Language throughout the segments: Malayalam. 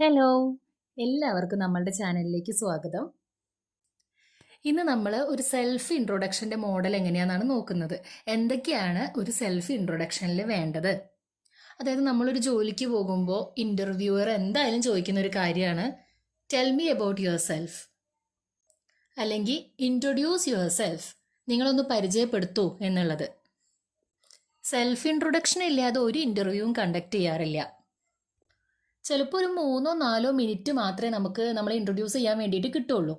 ഹലോ. എല്ലാവർക്കും നമ്മളുടെ ചാനലിലേക്ക് സ്വാഗതം. ഇന്ന് നമ്മൾ ഒരു സെൽഫ് ഇൻട്രൊഡക്ഷന്റെ മോഡൽ എങ്ങനെയാണെന്നാണ് നോക്കുന്നത്. എന്തൊക്കെയാണ് ഒരു സെൽഫ് ഇൻട്രൊഡക്ഷനിൽ വേണ്ടത്? അതായത് നമ്മളൊരു ജോലിക്ക് പോകുമ്പോൾ ഇന്റർവ്യൂവർ എന്തായാലും ചോദിക്കുന്ന ഒരു കാര്യമാണ്. Tell me about yourself അല്ലെങ്കിൽ ഇൻട്രൊഡ്യൂസ് യുവർ സെൽഫ് നിങ്ങളൊന്ന് പരിചയപ്പെടുത്തൂ എന്നുള്ളത്. സെൽഫ് ഇൻട്രൊഡക്ഷൻ ഇല്ലാതെ ഒരു ഇന്റർവ്യൂവും കണ്ടക്ട് ചെയ്യാറില്ല. ചിലപ്പോൾ ഒരു മൂന്നോ നാലോ മിനിറ്റ് മാത്രമേ നമുക്ക് നമ്മളെ ഇൻട്രൊഡ്യൂസ് ചെയ്യാൻ വേണ്ടിയിട്ട് കിട്ടുള്ളൂ.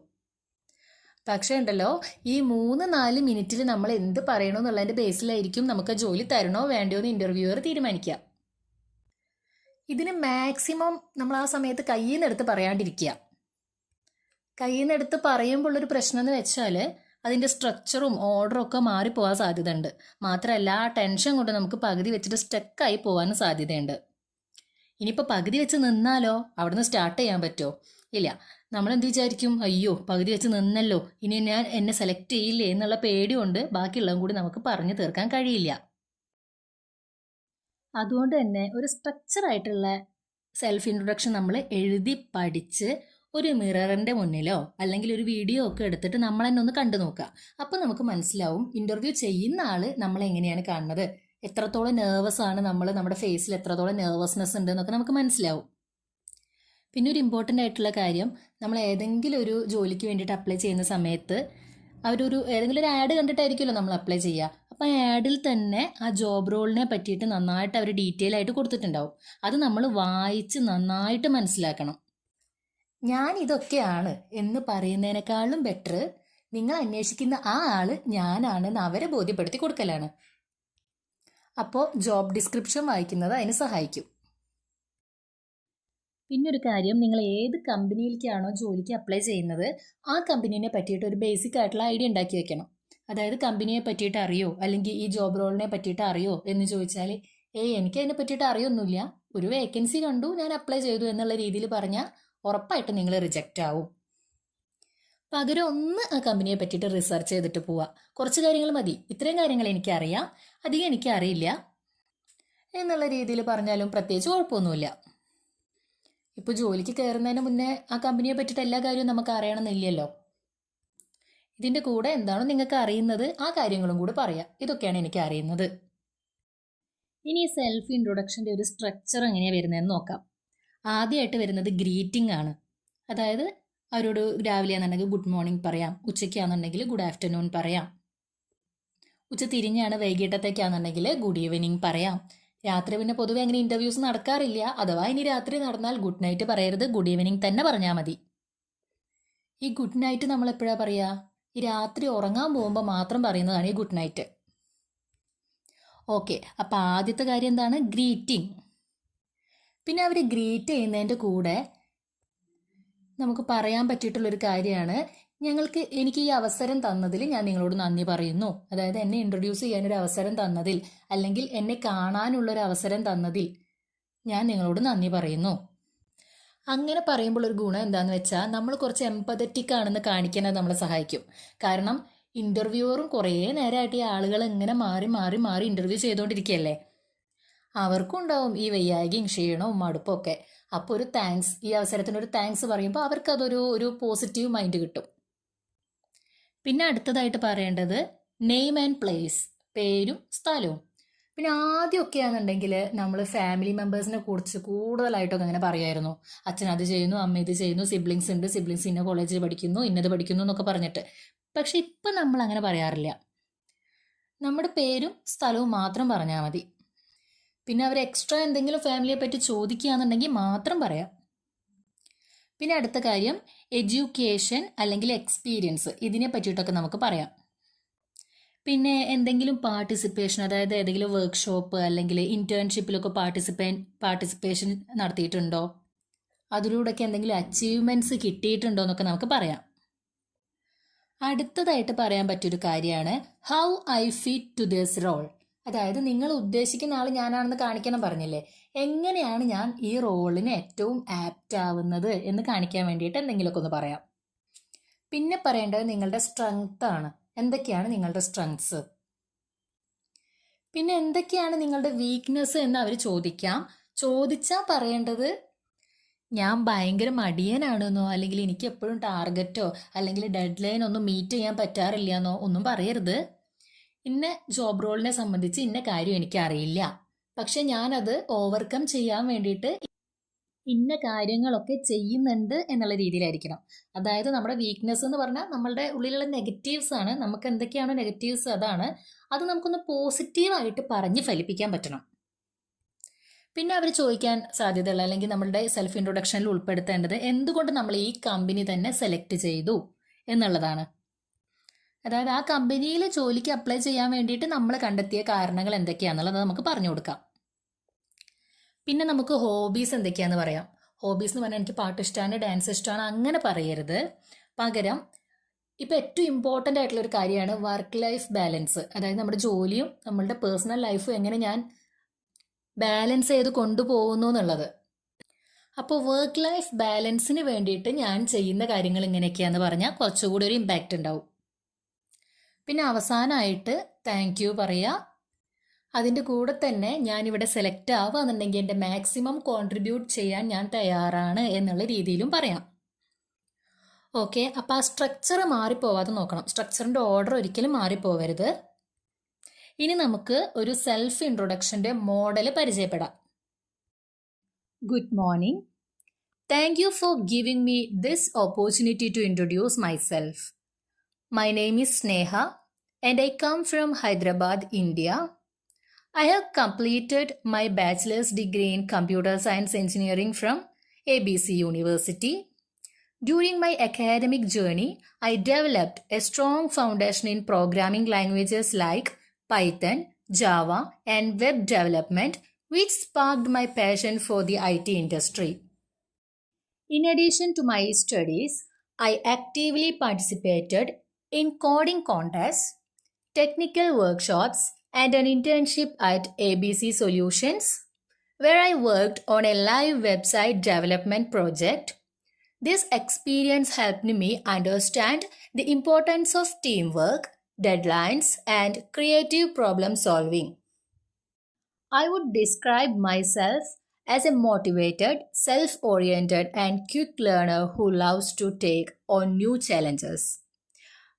പക്ഷേ ഉണ്ടല്ലോ ഈ മൂന്ന് നാല് മിനിറ്റിൽ നമ്മൾ എന്ത് പറയണോ എന്നുള്ളതിന്റെ ബേസിലായിരിക്കും നമുക്ക് ജോലി തരണോ വേണ്ടയോ എന്ന് ഇന്റർവ്യൂവർ തീരുമാനിക്കുക ഇതിന് മാക്സിമം നമ്മൾ ആ സമയത്ത് കയ്യിൽ നിന്നെടുത്ത് പറയാണ്ടിരിക്കുക കയ്യിൽ നിന്നെടുത്ത് പറയുമ്പോഴുള്ളൊരു പ്രശ്നം എന്ന് വെച്ചാൽ അതിന്റെ സ്ട്രക്ചറും ഓർഡറും ഒക്കെ മാറിപ്പോകാൻ സാധ്യതയുണ്ട്. മാത്രമല്ല ആ ടെൻഷൻ കൊണ്ട് നമുക്ക് പകുതി വെച്ചിട്ട് സ്റ്റക്കായി പോകാനും സാധ്യതയുണ്ട്. ഇനിയിപ്പോൾ പകുതി വെച്ച് നിന്നാലോ? അവിടുന്ന് സ്റ്റാർട്ട് ചെയ്യാൻ പറ്റുമോ ഇല്ല. നമ്മൾ എന്ത് വിചാരിക്കും? അയ്യോ പകുതി വെച്ച് നിന്നല്ലോ. ഇനി ഞാൻ എന്നെ സെലക്ട് ചെയ്യില്ലേ എന്നുള്ള പേടിയുണ്ട്. ബാക്കിയുള്ളതും കൂടി നമുക്ക് പറഞ്ഞു തീർക്കാൻ കഴിയില്ല. അതുകൊണ്ട് തന്നെ ഒരു സ്ട്രക്ചർ ആയിട്ടുള്ള സെൽഫ് ഇൻട്രൊഡക്ഷൻ നമ്മൾ എഴുതി പഠിച്ച് ഒരു മിററിന്റെ മുന്നിലോ അല്ലെങ്കിൽ ഒരു വീഡിയോ ഒക്കെ എടുത്തിട്ട് നമ്മൾ തന്നെ ഒന്ന് കണ്ടു നോക്കുക അപ്പോൾ നമുക്ക് മനസ്സിലാവും. ഇന്റർവ്യൂ ചെയ്യുന്ന ആൾ നമ്മളെങ്ങനെയാണ് കാണുന്നത്? എത്രത്തോളം നെർവസ് ആണ് നമ്മൾ നമ്മുടെ ഫേസിൽ എത്രത്തോളം നെർവസ്നെസ് ഉണ്ട് എന്നൊക്കെ നമുക്ക് മനസ്സിലാവും. പിന്നെ ഒരു ഇമ്പോർട്ടന്റ് ആയിട്ടുള്ള കാര്യം നമ്മൾ ഏതെങ്കിലും ഒരു ജോലിക്ക് വേണ്ടിയിട്ട് അപ്ലൈ ചെയ്യുന്ന സമയത്ത് അവരൊരു ഏതെങ്കിലും ഒരു ആഡ് കണ്ടിട്ടായിരിക്കുമല്ലോ നമ്മൾ അപ്ലൈ ചെയ്യുക. അപ്പോൾ ആഡിൽ തന്നെ ആ ജോബ് റോളിനെ പറ്റിയിട്ട് നന്നായിട്ട് അവർ ഡീറ്റെയിൽ ആയിട്ട് കൊടുത്തിട്ടുണ്ടാവും. അത് നമ്മൾ വായിച്ച് നന്നായിട്ട് മനസ്സിലാക്കണം. ഞാൻ ഇതൊക്കെയാണ് എന്ന് പറയുന്നതിനേക്കാളും ബെറ്റർ നിങ്ങൾ അന്വേഷിക്കുന്ന ആ ആൾ ഞാനാണെന്ന് അവരെ ബോധ്യപ്പെടുത്തി കൊടുക്കലാണ്. അപ്പോൾ ജോബ് ഡിസ്ക്രിപ്ഷൻ വായിക്കുന്നത് അതിന് സഹായിക്കും. പിന്നെ ഒരു കാര്യം നിങ്ങൾ ഏത് കമ്പനിയിലേക്കാണോ ജോലിക്ക് അപ്ലൈ ചെയ്യുന്നത് ആ കമ്പനീനെ പറ്റിയിട്ട് ഒരു ബേസിക് ആയിട്ടുള്ള ഐഡിയ ഉണ്ടാക്കി വെക്കണം. അതായത് കമ്പനിയെ പറ്റിയിട്ട് അറിയോ? അല്ലെങ്കിൽ ഈ ജോബ് റോളിനെ പറ്റിയിട്ട് അറിയോ? എന്ന് ചോദിച്ചാൽ ഏയ് എനിക്ക് അതിനെ പറ്റിയിട്ട് അറിയൊന്നുമില്ല. ഒരു വേക്കൻസി കണ്ടു ഞാൻ അപ്ലൈ ചെയ്തു എന്നുള്ള രീതിയിൽ പറഞ്ഞാൽ ഉറപ്പായിട്ടും നിങ്ങൾ റിജക്റ്റ് ആവും. പകരം ഒന്ന് ആ കമ്പനിയെ പറ്റിയിട്ട് റിസർച്ച് ചെയ്തിട്ട് പോവുക കുറച്ച് കാര്യങ്ങൾ മതി. ഇത്രയും കാര്യങ്ങൾ എനിക്കറിയാം. അധികം എനിക്കറിയില്ല. എന്നുള്ള രീതിയിൽ പറഞ്ഞാലും പ്രത്യേകിച്ച് കുഴപ്പമൊന്നുമില്ല. ഇപ്പോൾ ജോലിക്ക് കയറുന്നതിന് മുന്നേ ആ കമ്പനിയെ പറ്റിയിട്ട് എല്ലാ കാര്യവും നമുക്ക് അറിയണമെന്നില്ലല്ലോ. ഇതിന്റെ കൂടെ എന്താണോ നിങ്ങൾക്ക് അറിയുന്നത് ആ കാര്യങ്ങളും കൂടി പറയാം. ഇതൊക്കെയാണ് എനിക്ക് അറിയുന്നത്. ഇനി സെൽഫ് ഇൻട്രൊഡക്ഷന്റെ ഒരു സ്ട്രക്ചർ എങ്ങനെയാണ് വരുന്നതെന്ന് നോക്കാം. ആദ്യമായിട്ട് വരുന്നത് ഗ്രീറ്റിംഗ് ആണ്. അതായത് അവരോട് രാവിലെ ആണെന്നുണ്ടെങ്കിൽ ഗുഡ് മോർണിംഗ് പറയാം. ഉച്ചയ്ക്കാണെന്നുണ്ടെങ്കിൽ ഗുഡ് ആഫ്റ്റർനൂൺ പറയാം. ഉച്ച തിരിഞ്ഞാണ് വൈകിട്ടത്തേക്കാണെന്നുണ്ടെങ്കിൽ ഗുഡ് ഈവനിങ് പറയാം. രാത്രി പിന്നെ പൊതുവെ അങ്ങനെ ഇന്റർവ്യൂസ് നടക്കാറില്ല. അഥവാ ഇനി രാത്രി നടന്നാൽ ഗുഡ് നൈറ്റ് പറയരുത്. ഗുഡ് ഈവനിങ് തന്നെ പറഞ്ഞാൽ മതി. ഈ ഗുഡ് നൈറ്റ് നമ്മൾ എപ്പോഴാ പറയുക ഈ രാത്രി ഉറങ്ങാൻ പോകുമ്പോൾ മാത്രം പറയുന്നതാണ് ഈ ഗുഡ് നൈറ്റ് ഓക്കെ അപ്പോൾ ആദ്യത്തെ കാര്യം എന്താണ്? ഗ്രീറ്റിംഗ് പിന്നെ അവർ ഗ്രീറ്റ് ചെയ്യുന്നതിന്റെ കൂടെ നമുക്ക് പറയാൻ പറ്റിയിട്ടുള്ളൊരു കാര്യമാണ്. ഞങ്ങൾക്ക് എനിക്ക് ഈ അവസരം തന്നതിൽ ഞാൻ നിങ്ങളോട് നന്ദി പറയുന്നു. അതായത് എന്നെ ഇൻട്രൊഡ്യൂസ് ചെയ്യാനൊരു അവസരം തന്നതിൽ അല്ലെങ്കിൽ എന്നെ കാണാനുള്ളൊരു അവസരം തന്നതിൽ ഞാൻ നിങ്ങളോട് നന്ദി പറയുന്നു. അങ്ങനെ പറയുമ്പോൾ ഒരു ഗുണം എന്താന്ന് വെച്ചാൽ നമ്മൾ കുറച്ച് എംപതറ്റിക് ആണെന്ന് കാണിക്കാൻ അത് നമ്മളെ സഹായിക്കും. കാരണം ഇന്റർവ്യൂവറും കുറേ നേരമായിട്ട് ഈ ആളുകൾ ഇങ്ങനെ മാറി മാറി മാറി ഇന്റർവ്യൂ ചെയ്തുകൊണ്ടിരിക്കുകയല്ലേ അവർക്കും ഉണ്ടാവും ഈ വയ്യായികയും ക്ഷീണവും മടുപ്പൊക്കെ. അപ്പോൾ ഒരു താങ്ക്സ് ഈ അവസരത്തിന് ഒരു താങ്ക്സ് പറയുമ്പോൾ അവർക്ക് അതൊരു ഒരു പോസിറ്റീവ് മൈൻഡ് കിട്ടും. പിന്നെ അടുത്തതായിട്ട് പറയേണ്ടത് നെയിം ആൻഡ് പ്ലേസ് പേരും സ്ഥലവും. പിന്നെ ആദ്യമൊക്കെ ആണെന്നുണ്ടെങ്കിൽ നമ്മൾ ഫാമിലി മെമ്പേഴ്സിനെ കുറിച്ച് കൂടുതലായിട്ടൊക്കെ അങ്ങനെ പറയുമായിരുന്നു അച്ഛൻ അത് ചെയ്യുന്നു അമ്മ ഇത് ചെയ്യുന്നു സിബ്ലിങ്സ് ഉണ്ട് സിബ്ലിങ്സ് ഇന്ന കോളേജിൽ പഠിക്കുന്നു ഇന്നത് പഠിക്കുന്നു എന്നൊക്കെ പറഞ്ഞിട്ട്. പക്ഷെ ഇപ്പം നമ്മൾ അങ്ങനെ പറയാറില്ല. നമ്മുടെ പേരും സ്ഥലവും മാത്രം പറഞ്ഞാൽ മതി. പിന്നെ അവർ എക്സ്ട്രാ എന്തെങ്കിലും ഫാമിലിയെ പറ്റി ചോദിക്കുകയാണെന്നുണ്ടെങ്കിൽ മാത്രം പറയാം. പിന്നെ അടുത്ത കാര്യം എഡ്യൂക്കേഷൻ അല്ലെങ്കിൽ എക്സ്പീരിയൻസ് ഇതിനെ പറ്റിയിട്ടൊക്കെ നമുക്ക് പറയാം. പിന്നെ എന്തെങ്കിലും പാർട്ടിസിപ്പേഷൻ അതായത് ഏതെങ്കിലും വർക്ക്ഷോപ്പ് അല്ലെങ്കിൽ ഇന്റേൺഷിപ്പിലൊക്കെ പാർട്ടിസിപ്പേ പാർട്ടിസിപ്പേഷൻ നടത്തിയിട്ടുണ്ടോ? അതിലൂടെയൊക്കെ എന്തെങ്കിലും അച്ചീവ്മെന്റ്സ് കിട്ടിയിട്ടുണ്ടോ എന്നൊക്കെ നമുക്ക് പറയാം. അടുത്തതായിട്ട് പറയാൻ പറ്റിയൊരു കാര്യമാണ് how I fit to this role അതായത് നിങ്ങൾ ഉദ്ദേശിക്കുന്ന ആൾ ഞാനാണെന്ന് കാണിക്കണം പറഞ്ഞില്ലേ? എങ്ങനെയാണ് ഞാൻ ഈ റോളിന് ഏറ്റവും ആപ്റ്റ് ആവുന്നത് എന്ന് കാണിക്കാൻ വേണ്ടിയിട്ട് എന്തെങ്കിലുമൊക്കെ ഒന്ന് പറയാം. പിന്നെ പറയേണ്ടത് നിങ്ങളുടെ സ്ട്രെങ്ത് ആണ്. എന്തൊക്കെയാണ് നിങ്ങളുടെ സ്ട്രെങ്ത്സ് പിന്നെ എന്തൊക്കെയാണ് നിങ്ങളുടെ വീക്ക്നെസ് എന്ന് അവർ ചോദിക്കാം. ചോദിച്ചാൽ പറയേണ്ടത് ഞാൻ ഭയങ്കര മടിയനാണെന്നോ അല്ലെങ്കിൽ എനിക്ക് എപ്പോഴും ടാർഗറ്റോ അല്ലെങ്കിൽ ഡെഡ് ലൈൻ ഒന്നും മീറ്റ് ചെയ്യാൻ പറ്റാറില്ല എന്നോ ഒന്നും പറയരുത്. ഇന്ന ജോബ് റോളിനെ സംബന്ധിച്ച് ഇന്ന കാര്യം എനിക്ക് അറിയില്ല പക്ഷെ ഞാനത് ഓവർകം ചെയ്യാൻ വേണ്ടിയിട്ട് ഇന്ന കാര്യങ്ങളൊക്കെ ചെയ്യുന്നുണ്ട് എന്നുള്ള രീതിയിലായിരിക്കണം. അതായത് നമ്മുടെ വീക്ക്നെസ് എന്ന് പറഞ്ഞാൽ നമ്മളുടെ ഉള്ളിലുള്ള നെഗറ്റീവ്സ് ആണ്. നമുക്ക് എന്തൊക്കെയാണ് നെഗറ്റീവ്സ് അതാണ്. അത് നമുക്കൊന്ന് പോസിറ്റീവായിട്ട് പറഞ്ഞ് ഫലിപ്പിക്കാൻ പറ്റണം. പിന്നെ അവർ ചോദിക്കാൻ സാധ്യതയുള്ള അല്ലെങ്കിൽ നമ്മളുടെ സെൽഫ് ഇൻട്രൊഡക്ഷനിൽ ഉൾപ്പെടുത്തേണ്ടത് എന്തുകൊണ്ട് നമ്മൾ ഈ കമ്പനി തന്നെ സെലക്ട് ചെയ്തു എന്നുള്ളതാണ്. അതായത് ആ കമ്പനിയിൽ ജോലിക്ക് അപ്ലൈ ചെയ്യാൻ വേണ്ടിയിട്ട് നമ്മൾ കണ്ടെത്തിയ കാരണങ്ങൾ എന്തൊക്കെയാണെന്നുള്ളത് നമുക്ക് പറഞ്ഞു കൊടുക്കാം. പിന്നെ നമുക്ക് ഹോബീസ് എന്തൊക്കെയാന്ന് പറയാം. ഹോബീസ് എന്ന് പറഞ്ഞാൽ എനിക്ക് പാട്ട് ഇഷ്ടമാണ് ഡാൻസ് ഇഷ്ടമാണ് അങ്ങനെ പറയരുത്. പകരം ഇപ്പം ഏറ്റവും ഇമ്പോർട്ടന്റ് ആയിട്ടുള്ള ഒരു കാര്യമാണ് വർക്ക് ലൈഫ് ബാലൻസ് അതായത് നമ്മുടെ ജോലിയും നമ്മളുടെ പേഴ്സണൽ ലൈഫും എങ്ങനെ ഞാൻ ബാലൻസ് ചെയ്ത് കൊണ്ടുപോകുന്നു എന്നുള്ളത്. അപ്പോൾ വർക്ക് ലൈഫ് ബാലൻസിന് വേണ്ടിയിട്ട് ഞാൻ ചെയ്യുന്ന കാര്യങ്ങൾ ഇങ്ങനെയൊക്കെയാണെന്ന് പറഞ്ഞാൽ കുറച്ചുകൂടി ഒരു ഇമ്പാക്റ്റ് ഉണ്ടാവും. പിന്നെ അവസാനമായിട്ട് താങ്ക് യു പറയുക അതിന്റെ കൂടെ തന്നെ ഞാനിവിടെ സെലക്ട് ആവുകയെന്നുണ്ടെങ്കിൽ എന്റെ മാക്സിമം കോൺട്രിബ്യൂട്ട് ചെയ്യാൻ ഞാൻ തയ്യാറാണ് എന്നുള്ള രീതിയിലും പറയാം. ഓക്കെ അപ്പോൾ ആ സ്ട്രക്ചർ മാറിപ്പോവാതെ നോക്കണം. സ്ട്രക്ചറിന്റെ ഓർഡർ ഒരിക്കലും മാറിപ്പോവരുത്. ഇനി നമുക്ക് ഒരു സെൽഫ് ഇൻട്രൊഡക്ഷന്റെ മോഡൽ പരിചയപ്പെടാം. Good morning thank you for giving me this opportunity to introduce myself My name is Sneha and I come from Hyderabad, India. I have completed my bachelor's degree in computer science engineering from ABC University. During my academic journey, I developed a strong foundation in programming languages like Python, Java, and web development, which sparked my passion for the IT industry. In addition to my studies, I actively participated in coding contests, technical workshops, and an internship at ABC Solutions, where I worked on a live website development project. This experience helped me understand the importance of teamwork, deadlines, and creative problem solving. I would describe myself as a motivated, self oriented, and quick learner who loves to take on new challenges.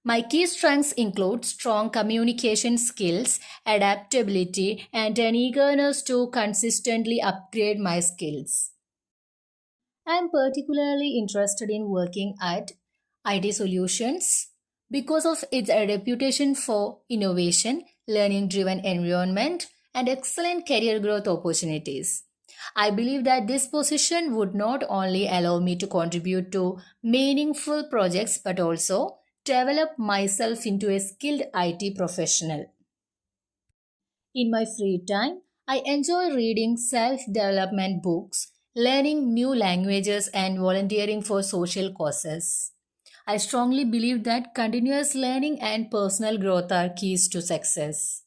My key strengths include strong communication skills, adaptability, and an eagerness to consistently upgrade my skills. I am particularly interested in working at IT Solutions because of its reputation for innovation, learning driven environment, and excellent career growth opportunities. I believe that this position would not only allow me to contribute to meaningful projects but also develop myself into a skilled IT professional. In my free time, I enjoy reading self development books, learning new languages, and volunteering for social causes. I strongly believe that continuous learning and personal growth are keys to success.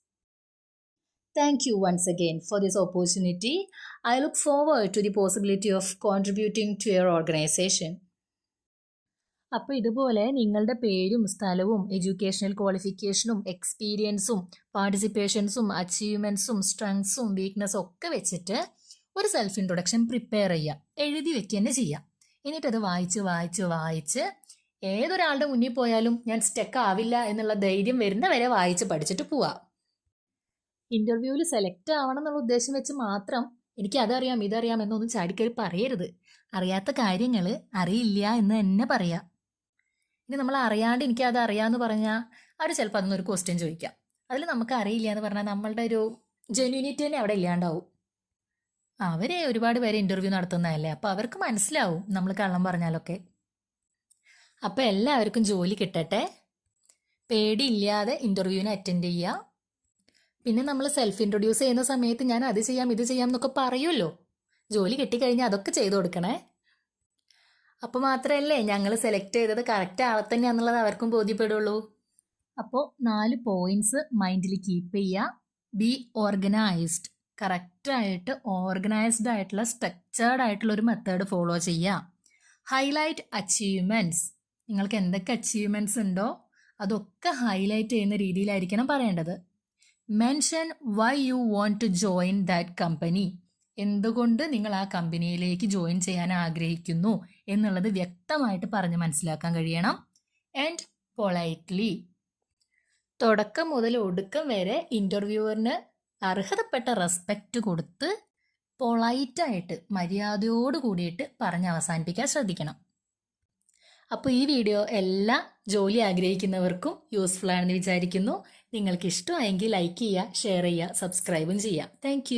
Thank you once again for this opportunity. I look forward to the possibility of contributing to your organization. അപ്പോൾ ഇതുപോലെ നിങ്ങളുടെ പേരും സ്ഥലവും എഡ്യൂക്കേഷണൽ ക്വാളിഫിക്കേഷനും എക്സ്പീരിയൻസും പാർട്ടിസിപ്പേഷൻസും അച്ചീവ്മെന്റ്സും സ്ട്രെങ്സും വീക്ക്നെസ്സും ഒക്കെ വെച്ചിട്ട് ഒരു സെൽഫ് ഇൻട്രൊഡക്ഷൻ പ്രിപ്പയർ ചെയ്യുക എഴുതി വെക്കുക തന്നെ ചെയ്യാം. എന്നിട്ടത് വായിച്ച് വായിച്ച് വായിച്ച് ഏതൊരാളുടെ മുന്നിൽ പോയാലും ഞാൻ സ്റ്റെക്ക് ആവില്ല എന്നുള്ള ധൈര്യം വരുന്ന വരെ വായിച്ച് പഠിച്ചിട്ട് പോവാം. ഇന്റർവ്യൂവിൽ സെലക്ട് ആവണം എന്നുള്ള ഉദ്ദേശം വെച്ച് മാത്രം എനിക്ക് അതറിയാം ഇതറിയാം എന്നൊന്നും ചാടിക്കറി പറയരുത്. അറിയാത്ത കാര്യങ്ങൾ അറിയില്ല എന്ന് തന്നെ പറയാം. ഇനി നമ്മൾ അറിയാണ്ട് എനിക്ക് അത് അറിയാമെന്ന് പറഞ്ഞാൽ അവർ ചിലപ്പോൾ അതൊന്നും ഒരു ക്വസ്റ്റ്യൻ ചോദിക്കാം. അതിൽ നമുക്ക് അറിയില്ല എന്ന് പറഞ്ഞാൽ നമ്മളുടെ ഒരു ജെന്യൂനിറ്റി തന്നെ അവിടെ ഇല്ലാണ്ടാവും. അവരെ ഒരുപാട് പേര് ഇന്റർവ്യൂ നടത്തുന്നതല്ലേ? അപ്പോൾ അവർക്ക് മനസ്സിലാവും നമ്മൾ കള്ളം പറഞ്ഞാലൊക്കെ. അപ്പോൾ എല്ലാവർക്കും ജോലി കിട്ടട്ടെ. പേടിയില്ലാതെ ഇന്റർവ്യൂവിന് അറ്റൻഡ് ചെയ്യുക പിന്നെ നമ്മൾ സെൽഫ് ഇൻട്രൊഡ്യൂസ് ചെയ്യുന്ന സമയത്ത് ഞാൻ അത് ചെയ്യാം ഇത് ചെയ്യാം എന്നൊക്കെ പറയുമല്ലോ. ജോലി കിട്ടിക്കഴിഞ്ഞാൽ അതൊക്കെ ചെയ്തു കൊടുക്കണേ. അപ്പോൾ മാത്രമല്ലേ ഞങ്ങൾ സെലക്ട് ചെയ്തത് കറക്റ്റ് ആളെ അവർക്കും ബോധ്യപ്പെടുള്ളൂ. അപ്പോൾ നാല് പോയിന്റ്സ് മൈൻഡിൽ കീപ്പ് ചെയ്യുക ബി ഓർഗനൈസ്ഡ് കറക്റ്റായിട്ട് ഓർഗനൈസ്ഡ് ആയിട്ടുള്ള സ്ട്രക്ചേർഡ് ആയിട്ടുള്ള ഒരു മെത്തേഡ് ഫോളോ ചെയ്യുക ഹൈലൈറ്റ് അച്ചീവ്മെന്റ്സ് നിങ്ങൾക്ക് എന്തൊക്കെ അച്ചീവ്മെന്റ്സ് ഉണ്ടോ? അതൊക്കെ ഹൈലൈറ്റ് ചെയ്യുന്ന രീതിയിലായിരിക്കണം പറയേണ്ടത്. Mention why you want to join that company എന്തുകൊണ്ട് നിങ്ങൾ ആ കമ്പനിയിലേക്ക് ജോയിൻ ചെയ്യാൻ ആഗ്രഹിക്കുന്നു? എന്നുള്ളത് വ്യക്തമായിട്ട് പറഞ്ഞ് മനസ്സിലാക്കാൻ കഴിയണം. ആൻഡ് പൊളൈറ്റ്ലി തുടക്കം മുതൽ ഒടുക്കം വരെ ഇന്റർവ്യൂവറിന് അർഹതപ്പെട്ട റെസ്പെക്റ്റ് കൊടുത്ത് പൊളൈറ്റായിട്ട് മര്യാദയോട് കൂടിയിട്ട് പറഞ്ഞ് അവസാനിപ്പിക്കാൻ ശ്രദ്ധിക്കണം. അപ്പോൾ ഈ വീഡിയോ എല്ലാ ജോലി ആഗ്രഹിക്കുന്നവർക്കും യൂസ്ഫുൾ ആണെന്ന് വിചാരിക്കുന്നു. നിങ്ങൾക്ക് ഇഷ്ടമായെങ്കിൽ ലൈക്ക് ചെയ്യുക ഷെയർ ചെയ്യുക സബ്സ്ക്രൈബും ചെയ്യുക താങ്ക്